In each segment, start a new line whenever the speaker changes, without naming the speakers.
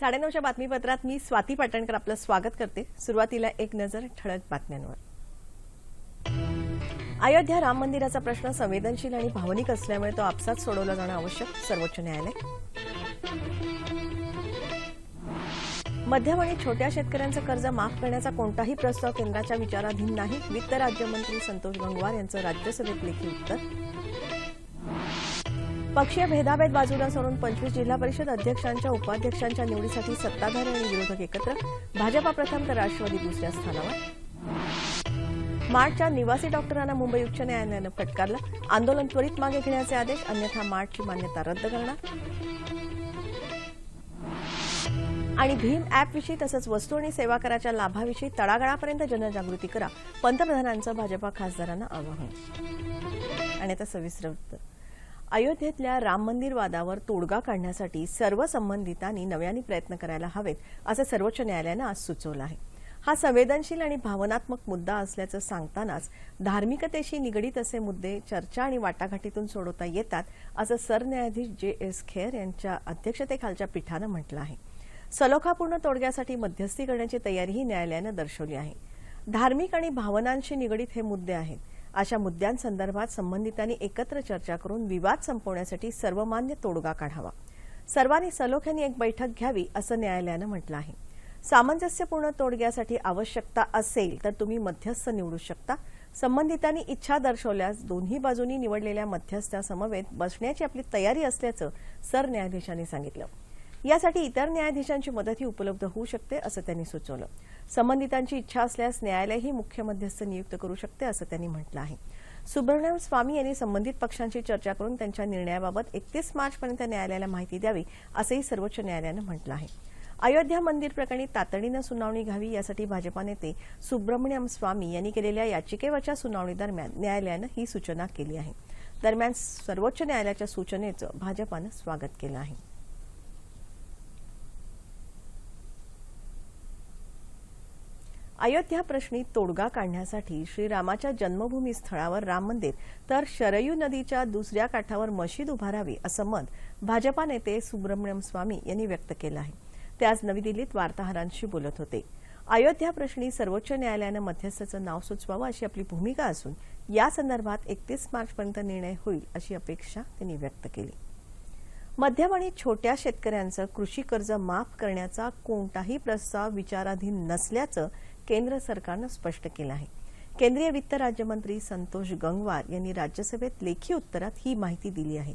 साडेनऊच्या बातमीपत्रात मी स्वाती पाटणकर आपलं स्वागत करते. सुरुवातीला एक नजर ठळक बातम्यांवर. अयोध्या राम मंदिराचा प्रश्न संवेदनशील आणि भावनिक असल्यामुळे तो आपसात सोडवला जाणं आवश्यक सर्वोच्च न्यायालय. मध्यम आणि छोट्या शेतकऱ्यांचं कर्ज माफ करण्याचा कोणताही प्रस्ताव केंद्राच्या विचाराधीन नाही वित्त राज्यमंत्री संतोष गंगवार यांचं राज्यसभेत लेखी उत्तर. पक्षीय भेदाभेद बाजूला सोडून पंचवीस जिल्हा परिषद अध्यक्षांच्या उपाध्यक्षांच्या निवडीसाठी सत्ताधारी आणि विरोधक एकत्र. भाजपा प्रथम तर राष्ट्रवादी दुसऱ्या स्थानावर. मार्टच्या निवासी डॉक्टरांना मुंबई उच्च न्यायालयानं फटकारलं. आंदोलन त्वरित मागे घेण्याचे आदेश अन्यथा मार्टची मान्यता रद्द करणार. आणि भीम ॲपविषयी तसंच वस्तू आणि सेवा कराच्या लाभाविषयी तळागाळापर्यंत जनजागृती करा पंतप्रधानांचं भाजपा खासदारांना आवाहन. आणि आता सविस्तर अयोध्येतल्या राम मंदिर वादावर तोडगा काढण्यासाठी सर्व संबंधितांनी नव्याने प्रयत्न करायला हवेत असं सर्वोच्च न्यायालयानं आज सुचवलं आहे. हा संवेदनशील आणि भावनात्मक मुद्दा असल्याचं सांगतानाच धार्मिकतेशी निगडीत असे मुद्दे चर्चा आणि वाटाघाटीतून सोडवता येतात असं सरन्यायाधीश जे एस खेर यांच्या अध्यक्षतेखालच्या पीठानं म्हटलं आहे. सलोखापूर्ण तोडग्यासाठी मध्यस्थी करण्याची तयारीही न्यायालयानं दर्शवली आहे. धार्मिक आणि भावनांशी निगडीत हे मुद्दे आहेत अशा मुद्द्यांसंदर्भात संबंधितांनी एकत्र चर्चा करून विवाद संपवण्यासाठी सर्वमान्य तोडगा काढावा. सर्वांनी सलोख्याने एक बैठक घ्यावी असं न्यायालयानं म्हटलं आहे. सामंजस्यपूर्ण तोडग्यासाठी आवश्यकता असेल तर तुम्ही मध्यस्थ निवडू शकता. संबंधितांनी इच्छा दर्शवल्यास दोन्ही बाजूंनी निवडलेल्या मध्यस्थासमवेत बसण्याची आपली तयारी असल्याचं सरन्यायाधीशांनी सांगितलं. यासाठी इतर न्यायाधीशांची मदतही उपलब्ध होऊ शकते असं त्यांनी सुचवलं. संबंधितांची इच्छा असल्यास न्यायालयही मुख्य मध्यस्थ नियुक्त करू शकते असं त्यांनी म्हटलं आहे. सुब्रमण्यम स्वामी यांनी संबंधित पक्षांशी चर्चा करून त्यांच्या निर्णयाबाबत एकतीस मार्चपर्यंत न्यायालयाला माहिती द्यावी असंही सर्वोच्च न्यायालयानं म्हटलं आहे. अयोध्या मंदिर प्रकरणी तातडीनं सुनावणी घ्यावी यासाठी भाजपा नेते सुब्रमण्यम स्वामी यांनी केलेल्या याचिकेवरच्या सुनावणी दरम्यान न्यायालयानं ही सूचना केली आहे. दरम्यान सर्वोच्च न्यायालयाच्या सूचनेचं भाजपानं स्वागत केलं आहे. अयोध्या प्रश्नी तोडगा काढण्यासाठी श्रीरामाच्या जन्मभूमी स्थळावर राम मंदिर तर शरयू नदीच्या दुसऱ्या काठावर मशीद उभारावी असं मत भाजपा नेते सुब्रमण्यम स्वामी यांनी व्यक्त केलं आहे. ते आज नवी दिल्लीत वार्ताहरांशी बोलत होते. अयोध्या प्रश्नी सर्वोच्च न्यायालयानं मध्यस्थाचं नाव सुचवावं अशी आपली भूमिका असून या संदर्भात एकतीस मार्चपर्यंत निर्णय होईल अशी अपेक्षा त्यांनी व्यक्त केली. मध्यम आणि छोट्या शेतकऱ्यांचं कृषी कर्ज माफ करण्याचा कोणताही प्रस्ताव विचाराधीन नसल्याचं केंद्र सरकारनं स्पष्ट केलं आहे. केंद्रीय वित्त राज्यमंत्री संतोष गंगवार यांनी राज्यसभेत लेखी उत्तरात ही माहिती दिली आहे.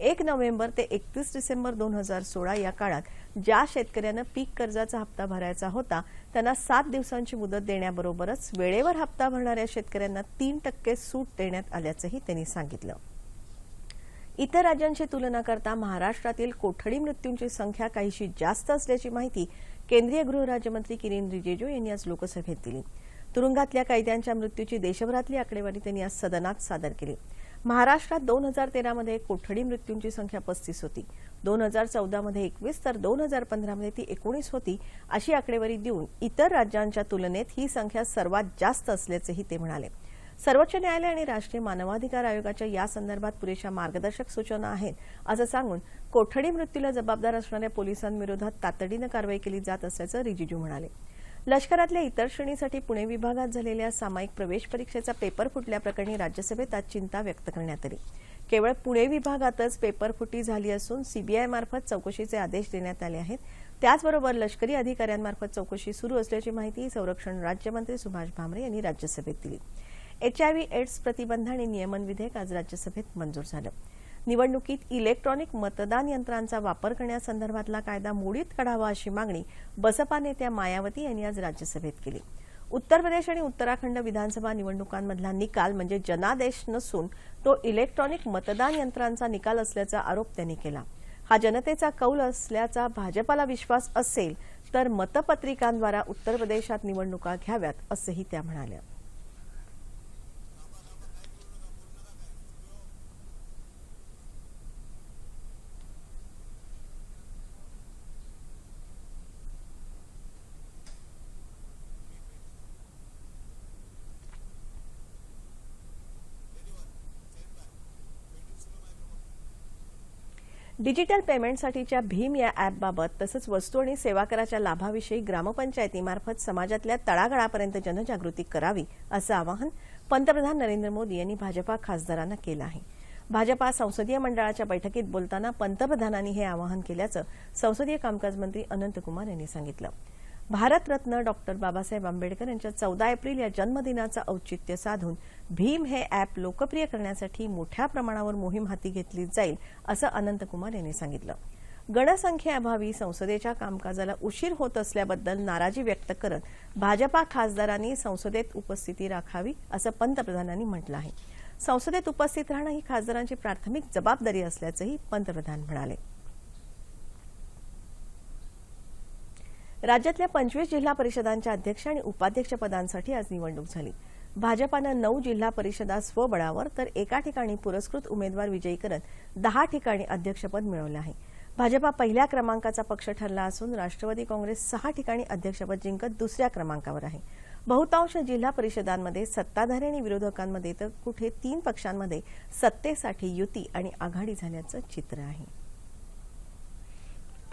एक नोव्हेंबर ते एकतीस डिसेंबर दोन हजार सोळा या काळात ज्या शेतकऱ्यानं पीक कर्जाचा हप्ता भरायचा होता त्यांना सात दिवसांची मुदत देण्याबरोबरच वेळेवर हप्ता भरणाऱ्या शेतकऱ्यांना तीन टक्के सूट देण्यात आल्याचंही त्यांनी सांगितलं. इतर राज्यांशी तुलना करता महाराष्ट्रातील कोठडी मृत्यूंची संख्या काहीशी जास्त असल्याची माहिती केंद्रीय गृहराज्यमंत्री किरेन रिजिजू यांनी आज लोकसभेत दिली. तुरुंगातल्या कैद्यांच्या मृत्यूची देशभरातली आकडेवारी त्यांनी आज सदनात सादर केली. महाराष्ट्रात दोन हजार तेरामध्ये कोठडी मृत्यूंची संख्या पस्तीस होती. दोन हजार चौदामध्ये एकवीस तर दोन हजार पंधरामध्ये ती एकोणीस होती अशी आकडेवारी देऊन इतर राज्यांच्या तुलनेत ही संख्या सर्वात जास्त असल्याचंही ते म्हणाले. सर्वोच्च न्यायालय आणि राष्ट्रीय मानवाधिकार आयोगाच्या या संदर्भात पुरेशा मार्गदर्शक सूचना आहेत असं सांगून कोठडी मृत्यूला जबाबदार असणाऱ्या पोलिसांविरोधात तातडीनं कारवाई केली जात असल्याचं रिजिजू म्हणाले. लष्करातल्या इतर श्रेणीसाठी पुणे विभागात झालेल्या सामायिक प्रवेश परीक्षेचा पेपर फुटल्याप्रकरणी राज्यसभेत आज चिंता व्यक्त करण्यात आली. केवळ पुणे विभागातच पेपर फुटी झाली असून सीबीआयमार्फत चौकशीचे आदेश देण्यात आले आहेत. त्याचबरोबर लष्करी अधिकाऱ्यांमार्फत चौकशी सुरू असल्याची माहिती संरक्षण राज्यमंत्री सुभाष भामरे यांनी राज्यसभेत दिली. एचआयव्ही एड्स प्रतिबंध आणि नियमन विधेयक आज राज्यसभेत मंजूर झालं. निवडणुकीत इलेक्ट्रॉनिक मतदान यंत्रांचा वापर करण्यासंदर्भातला कायदा मोडीत काढावा अशी मागणी बसपा नेत्या मायावती यांनी आज राज्यसभेत केली. उत्तर प्रदेश आणि उत्तराखंड विधानसभा निवडणुकांमधला निकाल म्हणजे जनादेश नसून तो इलेक्ट्रॉनिक मतदान यंत्रांचा निकाल असल्याचा आरोप त्यांनी केला. हा जनतेचा कौल असल्याचा भाजपाला विश्वास असेल तर मतपत्रिकांद्वारा उत्तर प्रदेशात निवडणुका घ्याव्यात असंही त्या म्हणाल्या. डिजिटल पेमेंटसाठीच्या भीम या ॲपबाबत तसंच वस्तू आणि सेवा कराच्या लाभाविषयी ग्रामपंचायतीमार्फत समाजातल्या तळागाळापर्यंत जनजागृती करावी असं आवाहन पंतप्रधान नरेंद्र मोदी यांनी भाजपा खासदारांना केलं आहे. भाजपा संसदीय मंडळाच्या बैठकीत बोलताना पंतप्रधानांनी हे आवाहन केल्याचं संसदीय कामकाज मंत्री अनंतकुमार यांनी सांगितलं. भारतरत्न डॉक्टर बाबासाहेब आंबेडकर यांच्या चौदा एप्रिल या जन्मदिनाचं औचित्य साधून भीम हे अॅप लोकप्रिय करण्यासाठी मोठ्या प्रमाणावर मोहीम हाती घेतली जाईल असं अनंतकुमार यांनी सांगितलं. गणसंख्येअभावी संसदेच्या कामकाजाला उशीर होत असल्याबद्दल नाराजी व्यक्त करत भाजपा खासदारांनी संसदेत उपस्थिती राखावी असं पंतप्रधानांनी म्हटलं आहे. संसदेत उपस्थित राहणं ही खासदारांची प्राथमिक जबाबदारी असल्याचंही पंतप्रधान म्हणाले. राज्यातल्या पंचवीस जिल्हा परिषदांच्या अध्यक्ष आणि उपाध्यक्ष पदांसाठी आज निवडणूक झाली. भाजपानं नऊ जिल्हा परिषदा स्वबळावर तर एका ठिकाणी पुरस्कृत उमेदवार विजयी करत दहा ठिकाणी अध्यक्षपद मिळवलं आहे. भाजपा पहिल्या क्रमांकाचा पक्ष ठरला असून राष्ट्रवादी काँग्रेस सहा ठिकाणी अध्यक्षपद जिंकत दुसऱ्या क्रमांकावर आहे. बहुतांश जिल्हा परिषदांमध्ये सत्ताधारी आणि विरोधकांमध्ये तर कुठे तीन पक्षांमध्ये सत्तेसाठी युती आणि आघाडी झाल्याचं चित्र आहे.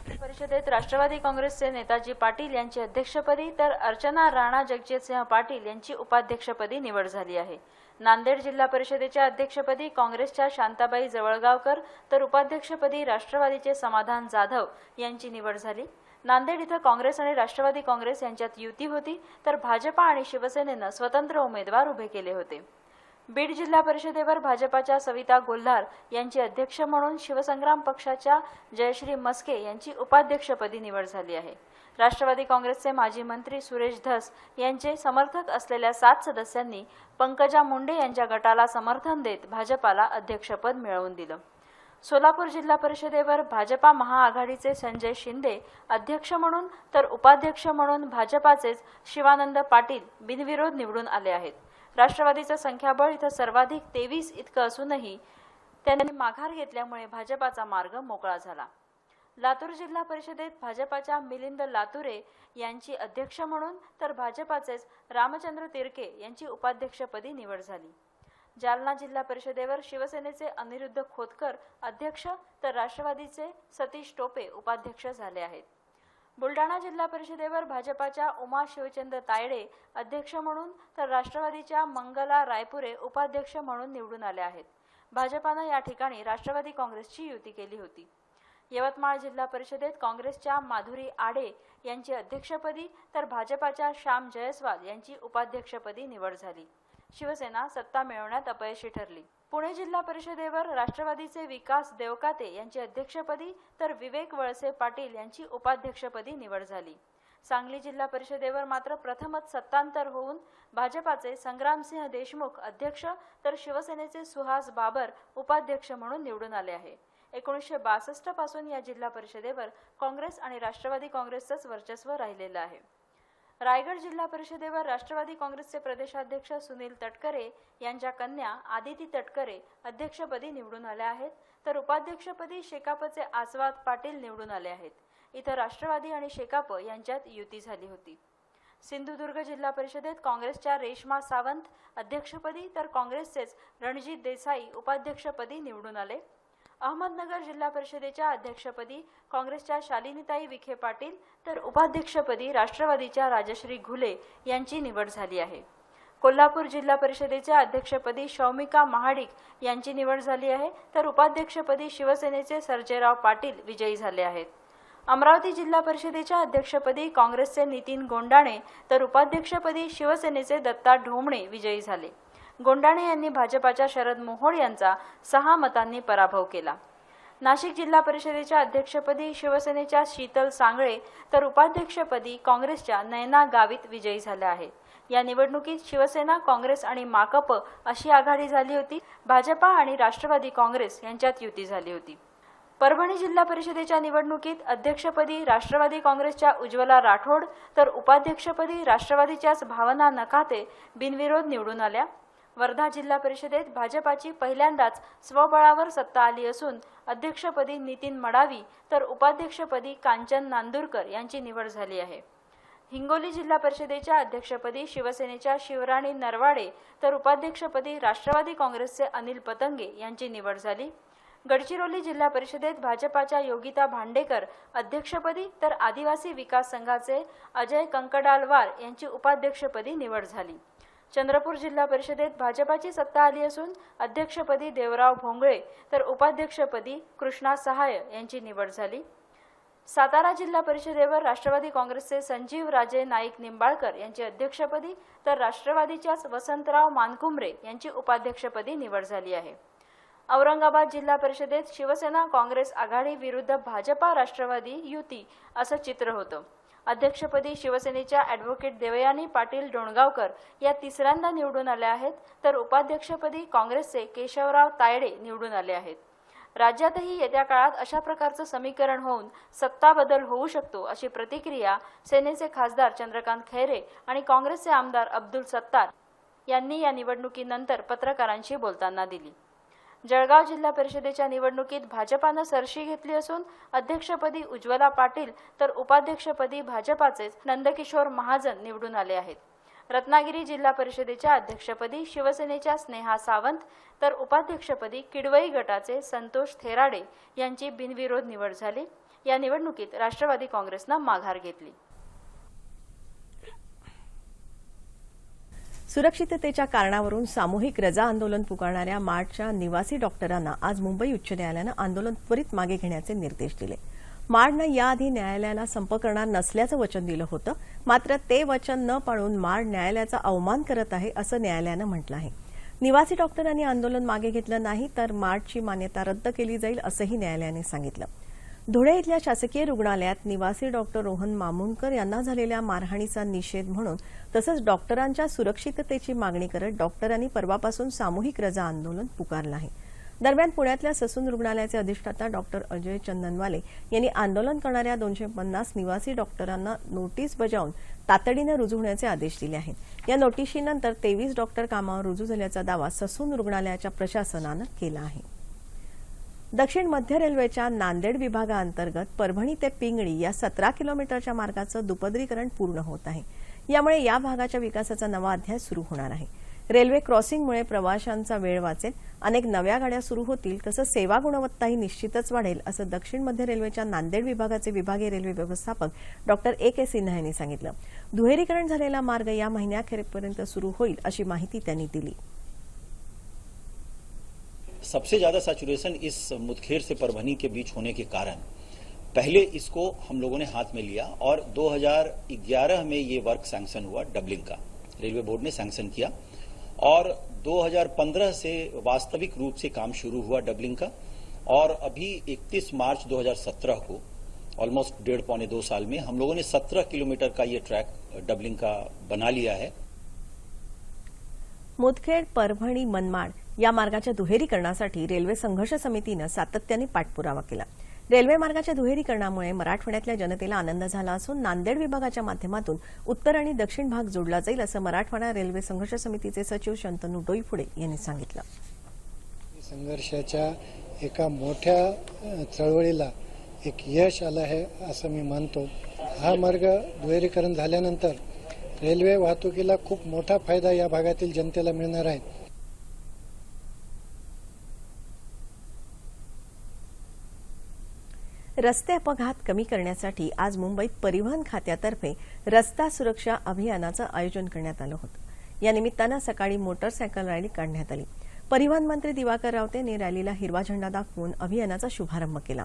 परिषदेत राष्ट्रवादी काँग्रेसचे नेताजी पाटील यांची अध्यक्षपदी तर अर्चना राणा जगजितसिंह पाटील यांची उपाध्यक्षपदी निवड झाली आहे. नांदेड जिल्हा परिषदेच्या अध्यक्षपदी काँग्रेसच्या शांताबाई जवळगावकर तर उपाध्यक्षपदी राष्ट्रवादीचे समाधान जाधव यांची निवड झाली. नांदेड इथं काँग्रेस आणि राष्ट्रवादी काँग्रेस यांच्यात युती होती तर भाजपा आणि शिवसेनेनं स्वतंत्र उमेदवार उभे केले होते. बीड जिल्हा परिषदेवर भाजपाच्या सविता गोल्हार यांची अध्यक्ष म्हणून शिवसंग्राम पक्षाच्या जयश्री मस्के यांची उपाध्यक्षपदी निवड झाली आहे. राष्ट्रवादी काँग्रेसचे माजी मंत्री सुरेश धस यांचे समर्थक असलेल्या सात सदस्यांनी पंकजा मुंडे यांच्या गटाला समर्थन देत भाजपाला अध्यक्षपद मिळवून दिलं. सोलापूर जिल्हा परिषदेवर भाजपा महाआघाडीचे संजय शिंदे अध्यक्ष म्हणून तर उपाध्यक्ष म्हणून भाजपाचेच शिवानंद पाटील बिनविरोध निवडून आले आहेत. राष्ट्रवादीचं संख्याबळ इथं सर्वाधिक तेवीस इतकं असूनही त्यांनी माघार घेतल्यामुळे भाजपाचा मार्ग मोकळा झाला. लातूर जिल्हा परिषदेत भाजपाच्या मिलिंद लातुरे यांची अध्यक्ष म्हणून तर भाजपाचेच रामचंद्र तिरके यांची उपाध्यक्षपदी निवड झाली. जालना जिल्हा परिषदेवर शिवसेनेचे अनिरुद्ध खोतकर अध्यक्ष तर राष्ट्रवादीचे सतीश टोपे उपाध्यक्ष झाले आहेत. बुलडाणा जिल्हा परिषदेवर भाजपाच्या उमा शिवचंद्र तायडे अध्यक्ष म्हणून तर राष्ट्रवादीच्या मंगला रायपुरे उपाध्यक्ष म्हणून निवडून आल्या आहेत. भाजपानं या ठिकाणी राष्ट्रवादी काँग्रेसची युती केली होती. यवतमाळ जिल्हा परिषदेत काँग्रेसच्या माधुरी आडे यांची अध्यक्षपदी तर भाजपाच्या श्याम जयस्वाल यांची उपाध्यक्षपदी निवड झाली. शिवसेना सत्ता मिळवण्यात अपयशी ठरली. पुणे जिल्हा परिषदेवर राष्ट्रवादीचे विकास देवकाते यांची अध्यक्षपदी तर विवेक वळसे पाटील यांची उपाध्यक्षपदी निवड झाली. सांगली जिल्हा परिषदेवर मात्र प्रथमच सत्तांतर होऊन भाजपाचे संग्रामसिंह देशमुख अध्यक्ष तर शिवसेनेचे सुहास बाबर उपाध्यक्ष म्हणून निवडून आले आहे. एकोणीसशे बासष्टपासून या जिल्हा परिषदेवर काँग्रेस आणि राष्ट्रवादी काँग्रेसचंच वर्चस्व राहिलेलं आहे. रायगड जिल्हा परिषदेवर राष्ट्रवादी काँग्रेसचे प्रदेशाध्यक्ष सुनील तटकरे यांच्या कन्या आदिती तटकरे अध्यक्षपदी निवडून आल्या आहेत. तर उपाध्यक्षपदी शेकापचे आस्वाद पाटील निवडून आले आहेत. इथं राष्ट्रवादी आणि शेकाप यांच्यात युती झाली होती. सिंधुदुर्ग जिल्हा परिषदेत काँग्रेसच्या रेश्मा सावंत अध्यक्षपदी तर काँग्रेसचेच रणजित देसाई उपाध्यक्षपदी निवडून आले. अहमदनगर जिल्हा परिषदेच्या अध्यक्षपदी काँग्रेसच्या शालिनीताई विखे पाटील तर उपाध्यक्षपदी राष्ट्रवादीच्या राजश्री घुले यांची निवड झाली आहे. कोल्हापूर जिल्हा परिषदेच्या अध्यक्षपदी शौमिका महाडिक यांची निवड झाली आहे. तर उपाध्यक्षपदी शिवसेनेचे सर्जेराव पाटील विजयी झाले आहेत. अमरावती जिल्हा परिषदेच्या अध्यक्षपदी काँग्रेसचे नितीन गोंडाणे तर उपाध्यक्षपदी शिवसेनेचे दत्ता ढोमणे विजयी झाले. गोंडाणे यांनी भाजपाच्या शरद मोहोळ यांचा सहा मतांनी पराभव केला. नाशिक जिल्हा परिषदेच्या अध्यक्षपदी शिवसेनेच्या शीतल सांगळे तर उपाध्यक्षपदी काँग्रेसच्या नयना गावित विजयी झाल्या आहेत. या निवडणुकीत शिवसेना काँग्रेस आणि माकप अशी आघाडी झाली होती. भाजपा आणि राष्ट्रवादी काँग्रेस यांच्यात युती झाली होती. परभणी जिल्हा परिषदेच्या निवडणुकीत अध्यक्षपदी राष्ट्रवादी काँग्रेसच्या उज्ज्वला राठोड तर उपाध्यक्षपदी राष्ट्रवादीच्याच भावना नकाते बिनविरोध निवडून आल्या. वर्धा जिल्हा परिषदेत भाजपाची पहिल्यांदाच स्वबळावर सत्ता आली असून अध्यक्षपदी नितीन मडावी तर उपाध्यक्षपदी कांचन नांदूरकर यांची निवड झाली आहे. हिंगोली जिल्हा परिषदेच्या अध्यक्षपदी शिवसेनेच्या शिवराणी नरवाडे तर उपाध्यक्षपदी राष्ट्रवादी काँग्रेसचे अनिल पतंगे यांची निवड झाली. गडचिरोली जिल्हा परिषदेत भाजपाच्या योगिता भांडेकर अध्यक्षपदी तर आदिवासी विकास संघाचे अजय कंकडालवार यांची उपाध्यक्षपदी निवड झाली. चंद्रपूर जिल्हा परिषदेत भाजपाची सत्ता आली असून अध्यक्षपदी देवराव भोंगळे तर उपाध्यक्षपदी कृष्णा सहाय यांची निवड झाली. सातारा जिल्हा परिषदेवर राष्ट्रवादी काँग्रेसचे संजीव राजे नाईक निंबाळकर यांची अध्यक्षपदी तर राष्ट्रवादीच्याच वसंतराव मानकुमरे यांची उपाध्यक्षपदी निवड झाली आहे. औरंगाबाद जिल्हा परिषदेत शिवसेना काँग्रेस आघाडी विरुद्ध भाजपा राष्ट्रवादी युती असं चित्र होतं. अध्यक्षपदी शिवसेनेच्या ॲडव्होकेट देवयानी पाटील डोणगावकर या तिसऱ्यांदा निवडून आल्या आहेत. तर उपाध्यक्षपदी काँग्रेसचे केशवराव तायडे निवडून आले आहेत. राज्यातही येत्या काळात अशा प्रकारचं समीकरण होऊन सत्ता बदल होऊ शकतो अशी प्रतिक्रिया सेनेचे खासदार चंद्रकांत खैरे आणि काँग्रेसचे आमदार अब्दुल सत्तार यांनी या निवडणुकीनंतर पत्रकारांशी बोलताना दिली. जळगाव जिल्हा परिषदेच्या निवडणुकीत भाजपानं सरशी घेतली असून अध्यक्षपदी उज्ज्वला पाटील तर उपाध्यक्षपदी भाजपाचेच नंदकिशोर महाजन निवडून आले आहेत. रत्नागिरी जिल्हा परिषदेच्या अध्यक्षपदी शिवसेनेच्या स्नेहा सावंत तर उपाध्यक्षपदी किडवई गटाचे संतोष थेराडे यांची बिनविरोध निवड झाली. या निवडणुकीत राष्ट्रवादी काँग्रेसनं माघार घेतली.
सुरक्षिततेच्या कारणावरून सामूहिक रजा आंदोलन पुकारणाऱ्या माडच्या निवासी डॉक्टरांना आज मुंबई उच्च न्यायालयानं आंदोलन त्वरित मागे घेण्याचे निर्देश दिले. माडनं याआधी न्यायालयाला संप करणार नसल्याचं वचन दिलं होतं मात्र ते वचन न पाळून माड न्यायालयाचा अवमान करत आहे असं न्यायालयानं म्हटलं आहे. निवासी डॉक्टरांनी आंदोलन मागे घेतलं नाही तर मार्डची मान्यता रद्द केली जाईल असंही न्यायालयाने सांगितलं. धुळे इथल्या शासकीय रुग्णालयात निवासी डॉक्टर रोहन मामुनकर यांना झालेल्या मारहाणीचा निषेध म्हणून तसंच डॉक्टरांच्या सुरक्षिततेची मागणी करत डॉक्टरांनी परवापासून सामूहिक रजा आंदोलन पुकारलं आहे. दरम्यान पुण्यातल्या ससून रुग्णालयाचे अधिष्ठाता डॉक्टर अजय चंदनवाले यांनी आंदोलन करणाऱ्या दोनशे पन्नास निवासी डॉक्टरांना नोटीस बजावून तातडीनं रुजू होण्याचे आदेश दिले आहेत. या नोटीशीनंतर तेवीस डॉक्टर कामावर रुजू झाल्याचा दावा ससून रुग्णालयाच्या प्रशासनानं केला आहे. दक्षिण मध्य रेल्वेच्या नांदेड विभागाअंतर्गत परभणी ते पिंगळी या सतरा किलोमीटरच्या मार्गाचं दुपदरीकरण पूर्ण होत आहे. यामुळे या भागाच्या विकासाचा नवा अध्याय सुरू होणार आहे. रेल्वे क्रॉसिंगमुळे प्रवाशांचा वेळ वाचेल अनेक नव्या गाड्या सुरू होतील तसंच सेवा गुणवत्ताही निश्चितच वाढेल असं दक्षिण मध्य रेल्वेच्या नांदेड विभागाचे विभागीय रेल्वे व्यवस्थापक डॉक्टर ए के सिन्हा यांनी सांगितलं. दुहेरीकरण झालेला मार्ग या महिन्याखेरपर्यंत सुरू होईल अशी माहिती त्यांनी दिली.
सबसे ज़्यादा सैचुरेशन इस मुदखेर से परभनी के बीच होने के कारण। पहले इसको हम लोगों ने हाथ में लिया और 2011 में ये वर्क सैंक्शन हुआ डबलिंग का। रेलवे बोर्ड ने सैंक्शन किया। और 2015 से वास्तविक रूप से काम शुरू हुआ डबलिंग का। और अभी 31 मार्च 2017 को ऑलमोस्ट डेढ़ पौने दो साल में, हम लोगों ने 17 किलोमीटर का ये ट्रैक डबलिंग का बना लिया है।
मुदखेड परभणी मनमाड या मार्गाच्या दुहेरीकरणासाठी रेल्वे संघर्ष समितीनं सातत्याने पाठपुरावा केला. रेल्वे मार्गाच्या दुहेरीकरणामुळे मराठवाड्यातल्या जनतेला आनंद झाला असून नांदेड विभागाच्या माध्यमातून उत्तर आणि दक्षिण भाग जोडला जाईल असं मराठवाडा रेल्वे संघर्ष समितीचे सचिव शंतनू डोईफुडे यांनी सांगितलं.
संघर्षाच्या एका मोठ्या चळवळीला एक यश आलं आहे असं मी मानतो. हा मार्ग दुहेरीकरण झाल्यानंतर रेल्वे वाहतुकीला खूप मोठा फायदा या भागातील जनतेला मिळणार आहे.
रस्ते अपघात कमी करण्यासाठी आज मुंबईत परिवहन खात्यातर्फे रस्ता सुरक्षा अभियानाचं आयोजन करण्यात आलं होतं. या निमित्तानं सकाळी मोटरसायकल रॅली काढण्यात आली. परिवहन मंत्री दिवाकर रावते यांनी रॅलीला हिरवा झेंडा दाखवून अभियानाचा शुभारंभ केला.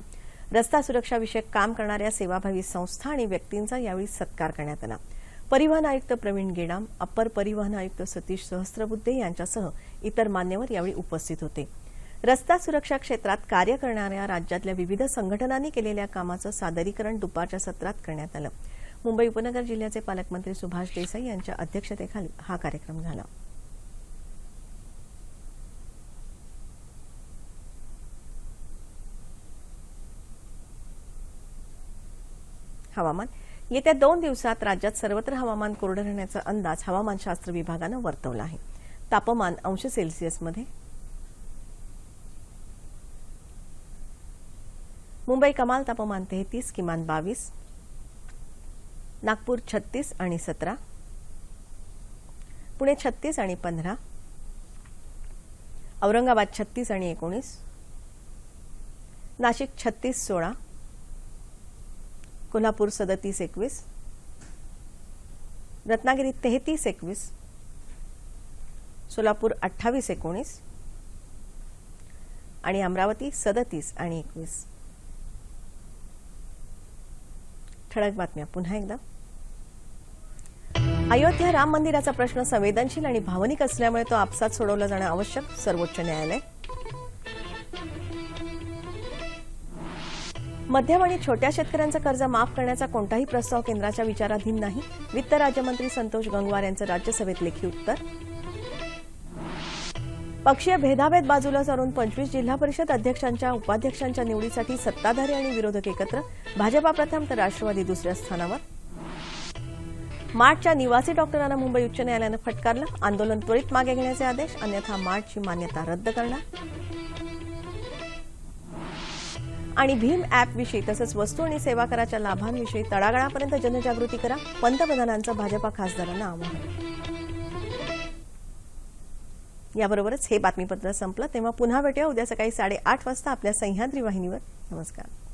रस्ता सुरक्षाविषयक काम करणाऱ्या सेवाभावी संस्था आणि व्यक्तींचा यावेळी सत्कार करण्यात आला. परिवहन आयुक्त प्रवीण गेडाम अप्पर परिवहन आयुक्त सतीश सहस्त्रबुद्धे यांच्यासह इतर मान्यवर यावेळी उपस्थित होते. रस्ता सुरक्षा क्षेत्रात कार्य करणाऱ्या राज्यातल्या विविध संघटनांनी केलेल्या कामाचं सादरीकरण दुपारच्या सत्रात करण्यात आलं. मुंबई उपनगर जिल्ह्याचे पालकमंत्री सुभाष देसाई यांच्या अध्यक्षतेखाली हा कार्यक्रम झाला. हवामान येत्या दोन दिवसात राज्यात सर्वत्र हवामान कोरडं राहण्याचा अंदाज हवामानशास्त्र विभागानं वर्तवला आहे. तापमान अंश सेल्सिअसमध्ये मुंबई कमाल तापमान तेहतीस किमान बावीस. नागपूर छत्तीस आणि सतरा. पुणे छत्तीस आणि पंधरा. औरंगाबाद छत्तीस आणि एकोणीस. नाशिक छत्तीस सोळा. कोल्हापूर सदतीस एकवीस रत्नागिरी तेहतीस एकवीस सोलापूर अठ्ठावीस एकोणीस आणि अमरावती सदतीस आणि एकवीस. ठळक बातम्या पुन्हा एकदा. अयोध्या राम मंदिराचा प्रश्न संवेदनशील आणि भावनिक असल्यामुळे तो आपसात सोडवला जाणं आवश्यक सर्वोच्च न्यायालय. मध्यम आणि छोट्या शेतकऱ्यांचं कर्ज माफ करण्याचा कोणताही प्रस्ताव केंद्राच्या विचाराधीन नाही. वित्त राज्यमंत्री संतोष गंगवार यांचं राज्यसभेत लेखी उत्तर. पक्षीय भेदाभेद बाजूला सारून पंचवीस जिल्हा परिषद अध्यक्षांच्या उपाध्यक्षांच्या निवडीसाठी सत्ताधारी आणि विरोधक एकत्र. भाजपा प्रथम तर राष्ट्रवादी दुसऱ्या स्थानावर. मार्टच्या निवासी डॉक्टरांना मुंबई उच्च न्यायालयानं फटकारलं. आंदोलन त्वरित मागे घेण्याचे आदेश. अन्यथा मार्टची मान्यता रद्द करणार. आणि भीम ॲपविषयी तसंच वस्तू आणि सेवा कराच्या लाभांविषयी तळागाळापर्यंत जनजागृती करा. पंतप्रधानांचं भाजपा खासदारांना आवाहन. याबरोबरच हे बातमीपत्र संपलं. तेव्हा पुन्हा भेटूया. उद्या सकाळी साडेआठ वाजता आपल्या सह्याद्री वाहिनीवर. नमस्कार.